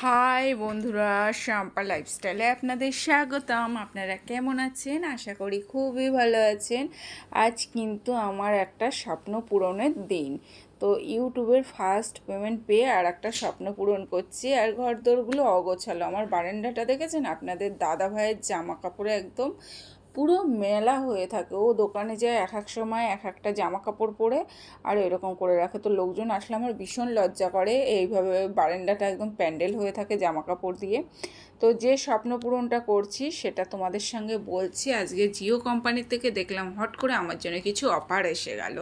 High বন্ধুরা শাম্পা লাইফস্টাইলে আপনাদের স্বাগতম। আপনারা কেমন আছেন? আশা করি খুবই ভালো আছেন। আজ কিন্তু আমার একটা স্বপ্ন পূরণের দিন। তো ইউটিউবের ফার্স্ট পেমেন্ট পেয়ে আর একটা স্বপ্ন পূরণ করছি আর ঘর দোরগুলো অগোছালো। আমার বারান্দাটা দেখেছেন? আপনাদের দাদা ভাইয়ের জামা কাপড়ে একদম পুরো মেলা হয়ে থাকে। ও দোকানে যায় এক এক সময় এক একটা জামা কাপড় পরে আর এরকম করে রাখে। তো লোকজন আসলে আমার ভীষণ লজ্জা করে। এইভাবে বারান্দাটা একদম প্যান্ডেল হয়ে থাকে জামা কাপড় দিয়ে। তো যে স্বপ্ন পূরণটা করছি সেটা তোমাদের সঙ্গে বলছি। আজকে জিও কোম্পানির থেকে দেখলাম হট করে আমার জন্য কিছু অফার এসে গেল।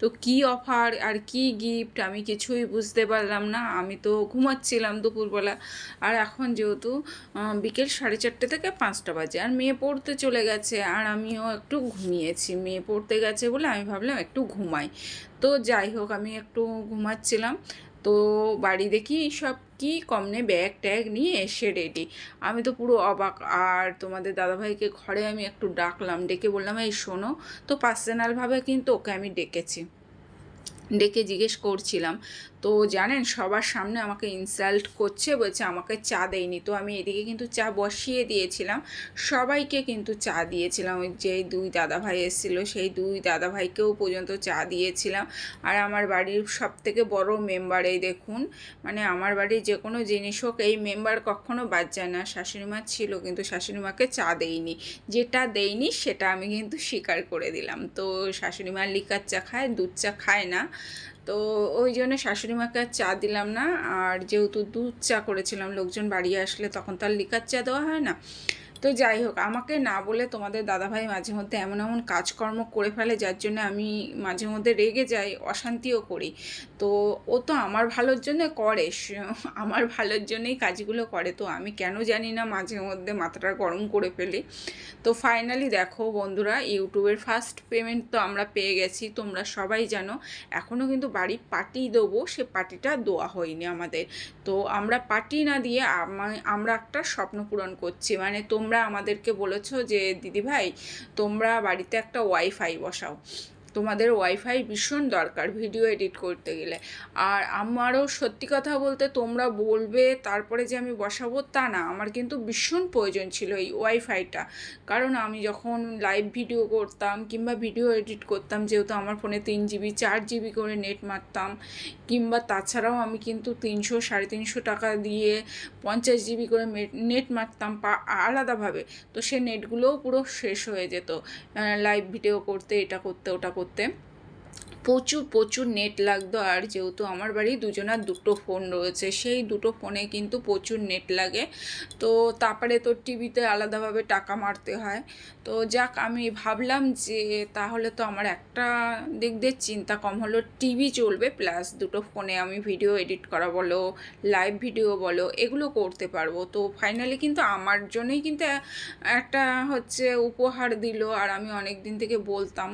তো কি অফার আর কি গিফট আমি কিছুই বুঝতে পারলাম না। আমি তো ঘুমাচ্ছিলাম দুপুরবেলা। আর এখন যেহেতু বিকেল সাড়ে চারটে থেকে পাঁচটা বাজে। আর মেয়ে পড়তে চলে গেছে। আর আমিও একটু ঘুমিয়েছি। মেয়ে পড়তে গেছে বলে আমি ভাবলাম একটু ঘুমাই। তো যাই হোক, আমি একটু ঘুমাচ্ছিলাম। তো বাড়ি দেখি সব কি কমনে ব্যাগ ট্যাগ নিয়ে এসে রেডি আমি তো পুরো অবাক। আর তোমাদের দাদাভাইকে ঘরে আমি একটু ডাকলাম, ডেকে বললাম, এই শোনো। তো পার্সোনালভাবে কিন্তু ওকে আমি ডেকেছি। ডেকে জিজ্ঞেস করছিলাম। তো জানেন, সবার সামনে আমাকে ইনসাল্ট করছে, বলছে আমাকে চা দেয়নি। তো আমি এদিকে কিন্তু চা বসিয়ে দিয়েছিলাম। সবাইকে কিন্তু চা দিয়েছিলাম। ওই যে দুই দাদা ভাই এসেছিল, সেই দুই দাদা ভাইকেও পর্যন্ত চা দিয়েছিলাম। আর আমার বাড়ির সব থেকে বড় মেম্বার এই দেখুন মানে আমার বাড়ির যে কোনো জিনিস হোক, এই মেম্বার কখনো বাদ যায় না। শাশুড়িমা ছিল, কিন্তু শাশুড়িমাকে চা দেয়নি। যেটা দেয়নি, সেটা আমি কিন্তু স্বীকার করে দিলাম। তো শাশুড়িমা লিকার চা খায়, দুধ চা খায় না। তো ওই জন্য শাশুড়ি মাকে আর চা দিলাম না। আর যেহেতু দুধ চা করেছিলাম, লোকজন বাড়ি আসলে তখন তার লিকার চা দেওয়া হয় না। তো যাই হোক, আমাকে না বলে তোমাদের দাদাভাই মাঝে মধ্যে এমন এমন কাজকর্ম করে ফেলে, যার জন্য আমি মাঝে মধ্যে রেগে যাই, অশান্তিও করি। তো ও তো আমার ভালোর জন্য করে আমার ভালোর জন্যই কাজগুলো করে। তো আমি কেন জানি না মাঝে মধ্যে মাথাটা গরম করে ফেলি। তো ফাইনালি দেখো বন্ধুরা ইউটিউবের ফার্স্ট পেমেন্ট তো আমরা পেয়ে গেছি, তোমরা সবাই জানো। এখনও কিন্তু বাড়ি পার্টি দেবো, সে পার্টিটা দেওয়া হয়নি আমাদের। তো আমরা পার্টি না দিয়ে আমরা একটা স্বপ্ন পূরণ করছি। মানে তোমরা আমাদেরকে বলেছ যে, দিদিভাই, তোমরা বাড়িতে একটা ওয়াইফাই বসাও। তোমাদের ওয়াইফাই ভীষণ দরকার ভিডিও এডিট করতে গেলে। আর আমারও সত্যি কথা বলতে তোমরা বলবে, তারপরে যে আমি বসাবো তা না, আমার কিন্তু ভীষণ প্রয়োজন ছিল এই ওয়াইফাইটা কারণ আমি যখন লাইভ ভিডিও করতাম কিংবা ভিডিও এডিট করতাম, যেহেতু আমার ফোনে তিন জিবি চার জিবি করে নেট মারতাম, কিংবা তাছাড়াও আমি কিন্তু তিনশো, সাড়ে তিনশো টাকা দিয়ে পঞ্চাশ জিবি করে নেট মারতাম আলাদাভাবে। তো সে নেটগুলোও পুরো শেষ হয়ে যেত। লাইভ ভিডিও করতে, এটা করতে, ওটা প্রচুর প্রচুর নেট লাগতো। আর যেহেতু আমার বাড়ি দুজনার দুটো ফোন রয়েছে, সেই দুটো ফোনে কিন্তু প্রচুর নেট লাগে। তো তারপরে তো টিভিতে আলাদাভাবে টাকা মারতে হয়। তো যাক, আমি ভাবলাম যে তাহলে তো আমার একটা দিক দিয়ে চিন্তা কম হলো টিভি চলবে প্লাস দুটো ফোনে আমি ভিডিও এডিট করা বলো লাইভ ভিডিও বলো, এগুলো করতে পারব। তো ফাইনালি কিন্তু আমার জন্যই কিন্তু একটা হচ্ছে উপহার দিল। আর আমি অনেক দিন থেকে বলতাম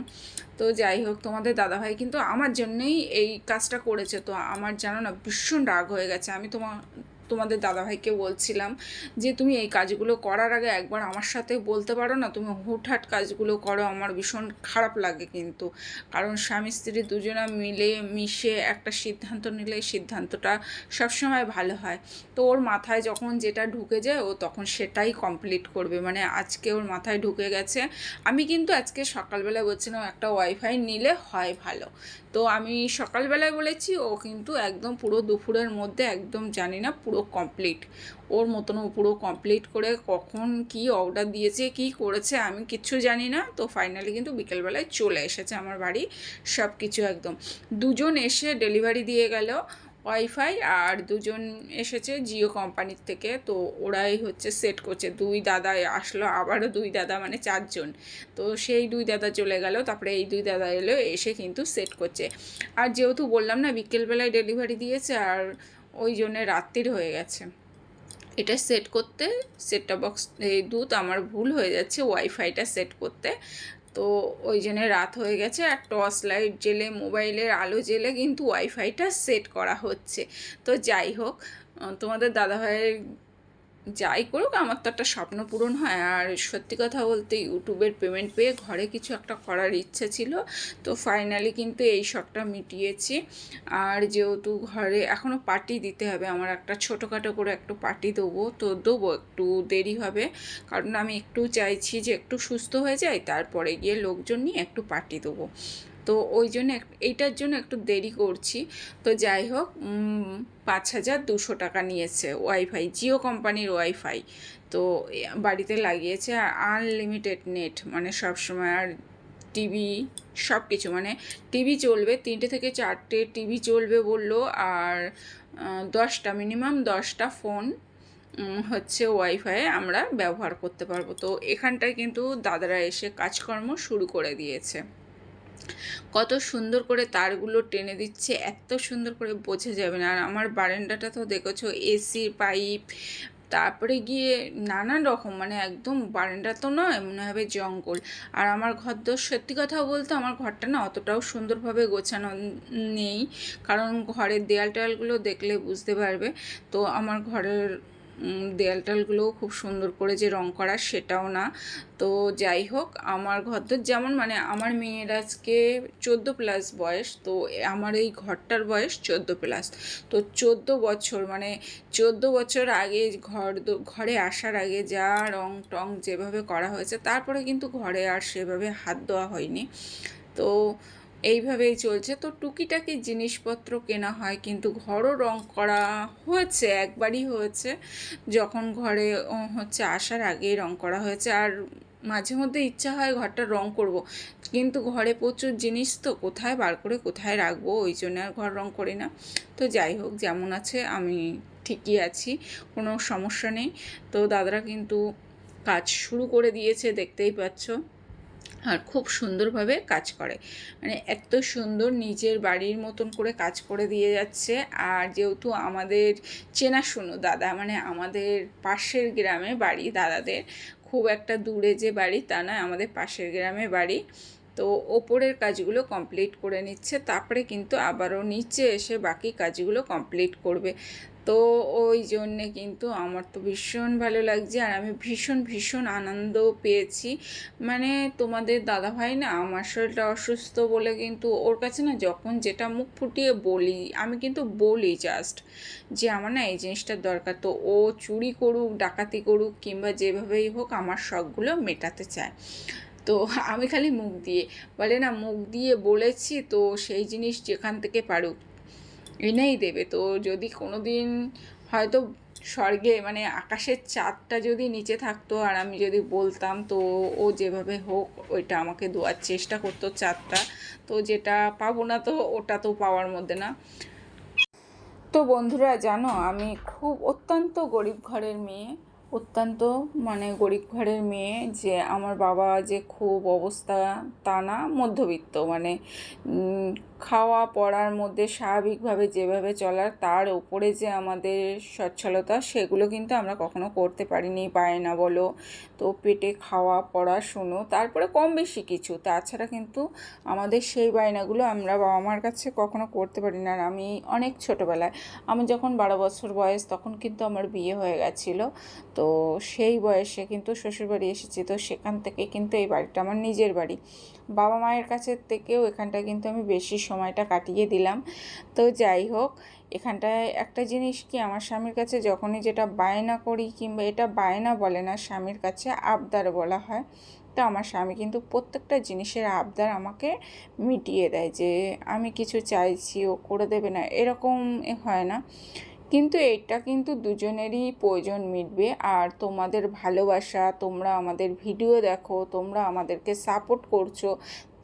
তো যাই হোক, তোমাদের দাদাভাই কিন্তু আমার জন্যই এই কাজটা করেছে। তো আমার জানো না ভীষণ রাগ হয়ে গেছে। আমি তোমার তোমাদের দাদাভাইকে বলছিলাম যে, তুমি এই কাজগুলো করার আগে একবার আমার সাথে বলতে পারো না। তুমি হুটহাট কাজগুলো করো, আমার ভীষণ খারাপ লাগে কিন্তু। কারণ স্বামী, স্ত্রী দুজনা মিলে, মিশে একটা সিদ্ধান্ত নিলে সিদ্ধান্তটা সবসময় ভালো হয়। তো ওর মাথায় যখন যেটা ঢুকে যায়, ও তখন সেটাই কমপ্লিট করবে। মানে আজকে ওর মাথায় ঢুকে গেছে। আমি কিন্তু আজকে সকালবেলা বলছিলাম, একটা ওয়াইফাই নিলে হয় ভালো। তো আমি সকালবেলায় বলেছি, ও কিন্তু একদম পুরো দুপুরের মধ্যে একদম জানি না, পুরো কমপ্লিট ওর মতন পুরো কমপ্লিট করে কখন কি অর্ডার দিয়েছে, কি করেছে, আমি কিচ্ছু জানি না। তো ফাইনালি কিন্তু বিকেলবেলায় চলে এসেছে আমার বাড়ি সব কিছু একদম। দুজন এসে ডেলিভারি দিয়ে গেল ওয়াইফাই আর দুজন এসেছে জিও কোম্পানির থেকে। তো ওরাই হচ্ছে সেট করছে। দুই দাদা আসলো, আবারও দুই দাদা মানে চারজন। তো সেই দুই দাদা চলে গেল, তারপরে এই দুই দাদা এলো, এসে কিন্তু সেট করছে। আর যেহেতু বললাম না, বিকেলবেলায় ডেলিভারি দিয়েছে আর ওই জন্যে রাত্রির হয়ে গেছে। এটা সেট করতে সেটটা বক্স এই দুধ আমার ভুল হয়ে যাচ্ছে ওয়াইফাইটা সেট করতে। তো ওই জন্য রাত হয়ে গেছে আর টর্চ লাইট জেলে মোবাইলের আলো জেলে কিন্তু ওয়াইফাইটা সেট করা হচ্ছে। তো যাই হোক তোমাদের দাদাভাইয়ের যাই করুক, আমার তো একটা স্বপ্ন পূরণ হয়। আর সত্যি কথা বলতে, ইউটিউবের পেমেন্ট পেয়ে ঘরে কিছু একটা করার ইচ্ছা ছিল। তো ফাইনালি কিন্তু এই শখটা মিটিয়েছি। আর যেহেতু ঘরে এখনও পার্টি দিতে হবে, আমার একটা ছোটোখাটো করে একটু পার্টি দেবো, তো দেবো একটু দেরি হবে। কারণ আমি একটু চাইছি যে একটু সুস্থ হয়ে যায় তারপরে গিয়ে লোকজন নিয়ে একটু পার্টি দেবো। তো ওই জন্য এইটার জন্য একটু দেরি করছি। তো যাই হোক পাঁচ হাজার দুশো টাকা নিয়েছে ওয়াইফাই, জিও কোম্পানির ওয়াইফাই। তো বাড়িতে লাগিয়েছে আর আনলিমিটেড নেট মানে সবসময় আর টিভি সব কিছু মানে টিভি চলবে, তিনটে থেকে চারটে টিভি চলবে বলল আর দশটা, মিনিমাম দশটা ফোন হচ্ছে ওয়াইফাই আমরা ব্যবহার করতে পারব। তো এখানটায় কিন্তু দাদারা এসে কাজকর্ম শুরু করে দিয়েছে। কত সুন্দর করে তারগুলো টেনে দিচ্ছে, এত সুন্দর করে বোঝা যাবে না। আর আমার বারান্দাটা তো দেখেছ এসি পাইপ তারপরে গিয়ে নানান রকম মানে একদম বারান্দা তো নয়, মনে হবে জঙ্গল। আর আমার ঘর তো সত্যি কথা বলতে আমার ঘরটা না অতটাও সুন্দরভাবে গোছানো নেই, কারণ ঘরের দেয়াল টেয়ালগুলো দেখলে বুঝতে পারবে। তো আমার ঘরের দেয়াল টালগুলোও খুব সুন্দর করে যে রং করা সেটাও না। তো যাই হোক, আমার ঘরদোর যেমন মানে আমার মেয়ের আজকে চোদ্দ প্লাস বয়স, তো আমার এই ঘরটার বয়স চোদ্দ প্লাস তো চোদ্দ বছর মানে চোদ্দ বছর আগে ঘর ঘরে আসার আগে যা রং টং যেভাবে করা হয়েছে, তারপরে কিন্তু ঘরে আর সেভাবে হাত দেওয়া হয়নি। তো এইভাবেই চলছে। তো টুকিটাকি জিনিসপত্র কেনা হয়, কিন্তু ঘরও রং করা হয়েছে, একবারই হয়েছে। যখন ঘরে হচ্ছে আসার আগেই রং করা হয়েছে। আর মাঝে মধ্যে ইচ্ছা হয় ঘরটা রং করব। কিন্তু ঘরে প্রচুর জিনিস তো, কোথায় বার করে কোথায় রাখব, ওই জন্য আর ঘর রং করি না। তো যাই হোক, যেমন আছে, আমি ঠিকই আছি, কোনো সমস্যা নেই। তো দাদারা কিন্তু কাজ শুরু করে দিয়েছে, দেখতেই পাচ্ছ। আর খুব সুন্দরভাবে কাজ করে। মানে এত সুন্দর নিজের বাড়ির মতন করে কাজ করে দিয়ে যাচ্ছে। আর যেহেতু আমাদের চেনাশুনো দাদা মানে আমাদের পাশের গ্রামে বাড়ি দাদাদের, খুব একটা দূরে যে বাড়ি তা নয়, আমাদের পাশের গ্রামে বাড়ি। তো ওপরের কাজগুলো কমপ্লিট করে নিচ্ছে, তারপরে কিন্তু আবারও নিচে এসে বাকি কাজগুলো কমপ্লিট করবে। তো ওই জন্যে কিন্তু আমার তো ভীষণ ভালো লাগছে আর আমি ভীষণ ভীষণ আনন্দ পেয়েছি। মানে তোমাদের দাদাভাই না আমার শরীরটা অসুস্থ বলে কিন্তু ওর কাছে না যখন যেটা মুখ ফুটিয়ে বলি, আমি কিন্তু বলি জাস্ট যে আমার না এই জিনিসটার দরকার। তো ও চুরি করুক, ডাকাতি করুক কিংবা যেভাবেই হোক আমার শখগুলো মেটাতে চায়। তো আমি খালি মুখ দিয়ে, বলে না মুখ দিয়ে বলেছি তো সেই জিনিস যেখান থেকে পারুক, এনেই দেবে। তো যদি কোনো দিন হয়তো স্বর্গে মানে আকাশের চাঁদটা যদি নিচে থাকতো আর আমি যদি বলতাম তো ও যেভাবে হোক ওইটা আমাকে দেওয়ার চেষ্টা করতো চাঁদটা। তো যেটা পাবো না তো ওটা তো পাওয়ার মধ্যে না। তো বন্ধুরা জানো আমি খুব অত্যন্ত গরিব ঘরের মেয়ে। অত্যন্ত মানে গরিব ঘরের মেয়ে যে আমার বাবা যে খুব অবস্থা তা না, মধ্যবিত্ত। মানে খাওয়া পড়ার মধ্যে স্বাভাবিকভাবে যেভাবে চলার তার ওপরে যে আমাদের সচ্ছলতা সেগুলো কিন্তু আমরা কখনো করতে পারিনি বায়না বলো। তো পেটে খাওয়া পড়া শুনো তারপরে কম বেশি কিছু। তাছাড়া কিন্তু আমাদের সেই বায়নাগুলো আমরা বাবা মার কাছে কখনো করতে পারি না আর আমি অনেক ছোটোবেলায়, আমি যখন বারো বছর বয়স তখন কিন্তু আমার বিয়ে হয়ে গেছিল। তো সেই বয়সে কিন্তু শ্বশুরবাড়ি এসেছি। তো সেখান থেকে কিন্তু এই বাড়িটা আমার নিজের বাড়ি। বাবা মায়ের কাছে থেকেও এখানটা কিন্তু আমি বেশি সময়টা কাটিয়ে দিলাম। তো যাই হোক, এখানটায় একটা জিনিস কি, আমার স্বামীর কাছে যখনই যেটা বায়না করি কিংবা এটা বায়না বলে না, স্বামীর কাছে আবদার বলা হয়, তো আমার স্বামী কিন্তু প্রত্যেকটা জিনিসের আবদার আমাকে মিটিয়ে দেয় যে, আমি কিছু চাইছি, ও করে দেবে না। এরকম হয় না। কিন্তু এটা কিন্তু দুজনেরই প্রয়োজন মিটবে। আর তোমাদের ভালোবাসা, তোমরা আমাদের ভিডিও দেখো, তোমরা আমাদেরকে সাপোর্ট করছ,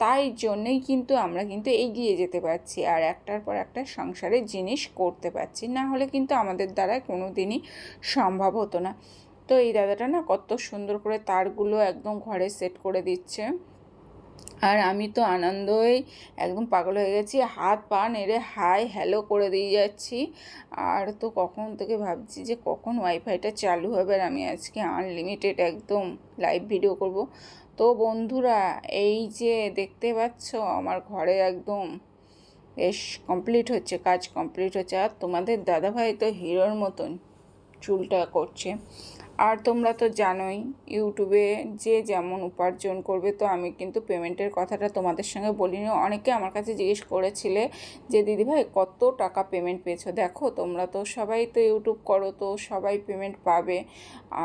তাই জন্যই কিন্তু আমরা কিন্তু এগিয়ে যেতে পারছি আর একটার পর একটা সংসারের জিনিস করতে পারছি। না হলে কিন্তু আমাদের দ্বারা কোনো দিনই সম্ভব হতো না। তো এই দাদাটা না কত সুন্দর করে তারগুলো একদম ঘরে সেট করে দিচ্ছে। আর আমি তো আনন্দই একদম পাগল হয়ে গেছি, হাত পা নেড়ে হাই হ্যালো করে দিয়ে যাচ্ছি। আর তো কখন থেকে ভাবছি যে কখন ওয়াইফাইটা চালু হবে আর আমি আজকে আনলিমিটেড একদম লাইভ ভিডিও করব। তো বন্ধুরা, এই যে দেখতে পাচ্ছ আমার ঘরে একদম বেশ কমপ্লিট হচ্ছে, কাজ কমপ্লিট হচ্ছে। আর তোমাদের দাদাভাই তো হিরোর মতন চুলটা করছে। আর তোমরা তো জানোই, ইউটিউবে যে যেমন উপার্জন করবে, তো আমি কিন্তু পেমেন্টের কথাটা তোমাদের সঙ্গে বলিনি। অনেকে আমার কাছে জিজ্ঞেস করেছিলে যে দিদিভাই কত টাকা পেমেন্ট পেয়েছ? দেখো, তোমরা তো সবাই তো ইউটিউব করো, তো সবাই পেমেন্ট পাবে।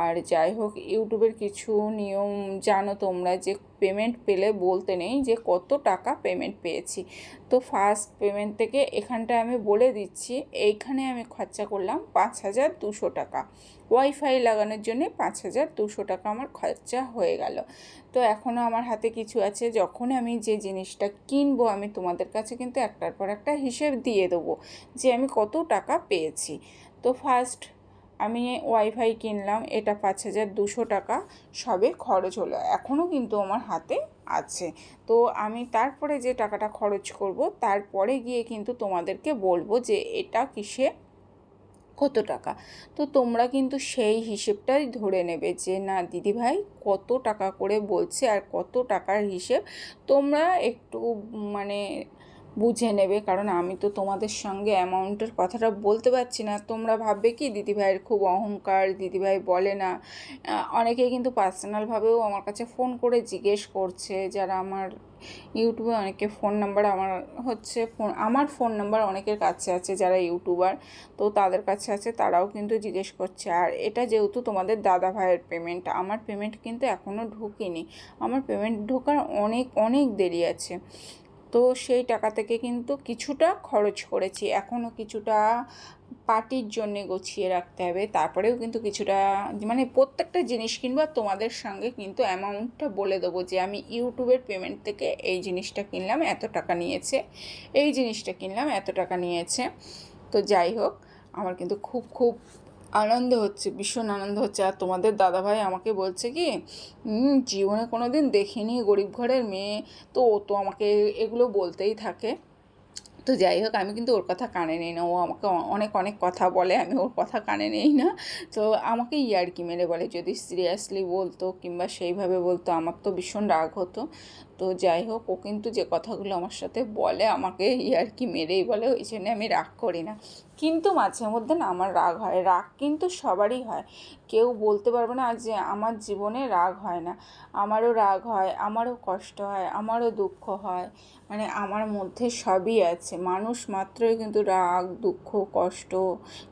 আর যাই হোক, ইউটিউবের কিছু নিয়ম জানো তোমরা যে, পেমেন্ট পেলে বলতে নেই যে, কত টাকা পেমেন্ট পেয়েছি। তো ফার্স্ট পেমেন্ট থেকে এখানটায় আমি বলে দিচ্ছি, এইখানে আমি খরচা করলাম পাঁচ হাজার দুশো টাকা। ওয়াইফাই লাগানোর জন্য পাঁচ হাজার দুশো টাকা আমার খরচা হয়ে গেল। তো এখনও আমার হাতে কিছু আছে যখন আমি যে জিনিসটা কিনবো আমি তোমাদের কাছে কিন্তু একটার পর একটা হিসেব দিয়ে দেবো যে আমি কত টাকা পেয়েছি। তো ফার্স্ট আমি ওয়াইফাই কিনলাম, এটা পাঁচ হাজার দুশো টাকা, সবে খরচ হলো এখনও কিন্তু আমার হাতে আছে। তো আমি তারপরে যে টাকাটা খরচ করব, তারপরে গিয়ে কিন্তু তোমাদেরকে বলব যে এটা কিসে কত টাকা? তো তোমরা কিন্তু সেই হিসেবটাই ধরে নেবে যে, না, দিদিভাই, কত টাকা করে বলছে আর কত টাকার হিসেব তোমরা একটু মানে বুঝে নেবে। কারণ আমি তো তোমাদের সঙ্গে অ্যামাউন্টের কথাটা বলতে পারছি না। তোমরা ভাববে কি, দিদিভাইয়ের খুব অহংকার, দিদিভাই বলে না। অনেকেই কিন্তু পার্সোনালভাবেও আমার কাছে ফোন করে জিজ্ঞেস করছে, যারা আমার ইউটিউবে অনেকে ফোন নাম্বার আমার হচ্ছে ফোন, আমার ফোন নাম্বার অনেকের কাছে আছে যারা ইউটিউবার, তো তাদের কাছে আছে, তারাও কিন্তু জিজ্ঞেস করছে। আর এটা যেহেতু তোমাদের দাদা ভাইয়ের পেমেন্ট আমার পেমেন্ট কিন্তু এখনও ঢুকিনি। আমার পেমেন্ট ঢোকার অনেক অনেক দেরি আছে। তো সেই টাকা থেকে কিন্তু কিছুটা খরচ করেছি। এখনও কিছুটা পার্টির জন্যে গুছিয়ে রাখতে হবে। তারপরেও কিন্তু কিছুটা মানে প্রত্যেকটা জিনিস কিনবো তোমাদের সঙ্গে কিন্তু অ্যামাউন্টটা বলে দেবো যে আমি ইউটিউবের পেমেন্ট থেকে এই জিনিসটা কিনলাম, এত টাকা নিয়েছে, এই জিনিসটা কিনলাম, এত টাকা নিয়েছে। তো যাই হোক, আমার কিন্তু খুব খুব আনন্দ হচ্ছে, ভীষণ আনন্দ হচ্ছে। আর তোমাদের দাদাভাই আমাকে বলছে কি জীবনে কোনো দিন দেখিনি গরিব ঘরের মেয়ে। তো ও তো আমাকে এগুলো বলতেই থাকে। তো যাই হোক, আমি কিন্তু ওর কথা কানে নেই না। ও আমাকে অনেক অনেক কথা বলে, আমি ওর কথা কানে নেই না। তো আমাকে ইয়ার্কি মেরে বলে, যদি সিরিয়াসলি বলতো কিংবা সেইভাবে বলতো, আমার তো ভীষণ রাগ হতো। তো যাই হোক, ও কিন্তু যে কথাগুলো আমার সাথে বলে, আমাকে ইয়ার্কি মেরেই বলে, ওই জন্য আমি রাগ করি না। কিন্তু মাঝে মধ্যে না আমার রাগ হয়। রাগ কিন্তু সবারই হয়। কেউ বলতে পারবে না যে আমার জীবনে রাগ হয় না। আমারও রাগ হয়, আমারও কষ্ট হয়, আমারও দুঃখ হয়। মানে আমার মধ্যে সবই আছে। মানুষ মাত্রই কিন্তু রাগ, দুঃখ, কষ্ট,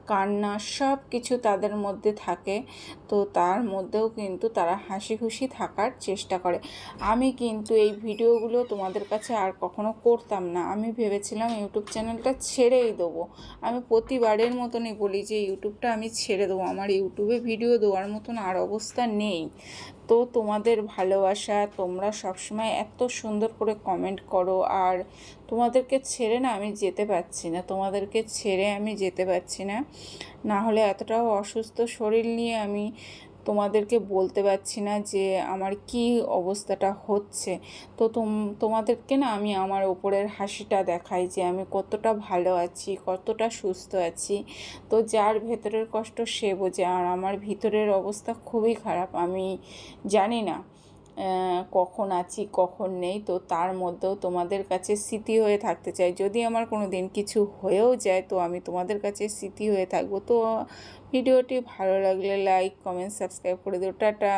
কান্না সব কিছু তাদের মধ্যে থাকে। তো তার মধ্যেও কিন্তু তারা হাসি খুশি থাকার চেষ্টা করে। আমি কিন্তু এই ভিডিওগুলো তোমাদের কাছে আর কখনো করতাম না। আমি ভেবেছিলাম ইউটিউব চ্যানেলটা ছেড়েই দেবো। আমি প্রতিবারের মতনই বলি যে, ইউটিউবটা আমি ছেড়ে দেবো। আমার ইউটিউবে ভিডিও দেওয়ার মতন আর অবস্থা নেই। তো তোমাদের ভালোবাসা, তোমরা সবসময় এত সুন্দর করে কমেন্ট করো। আর তোমাদেরকে ছেড়ে না আমি যেতে পারছি না। তোমাদেরকে ছেড়ে আমি যেতে পারছি না। না হলে এতটাও অসুস্থ শরীর নিয়ে আমি তোমাদেরকে বলতে পারছি না যে আমার কি অবস্থাটা হচ্ছে। তো তোমাদেরকে না আমি আমার ওপরের হাসিটা দেখাই যে আমি কতটা ভালো আছি, কতটা সুস্থ আছি। তো যার ভেতরের কষ্ট সে বোঝে আর আমার ভিতরের অবস্থা খুবই খারাপ, আমি জানি না। কখন আছি, কখন নেই, তো তার মধ্যেও তোমাদের কাছে স্মৃতি হয়ে থাকতে চাই। যদি আমার কোনো দিন কিছু হয়েও যায়, তো আমি তোমাদের কাছে স্মৃতি হয়ে থাকব। তো ভিডিওটি ভালো লাগলে লাইক কমেন্ট সাবস্ক্রাইব করে দিও। টাটা।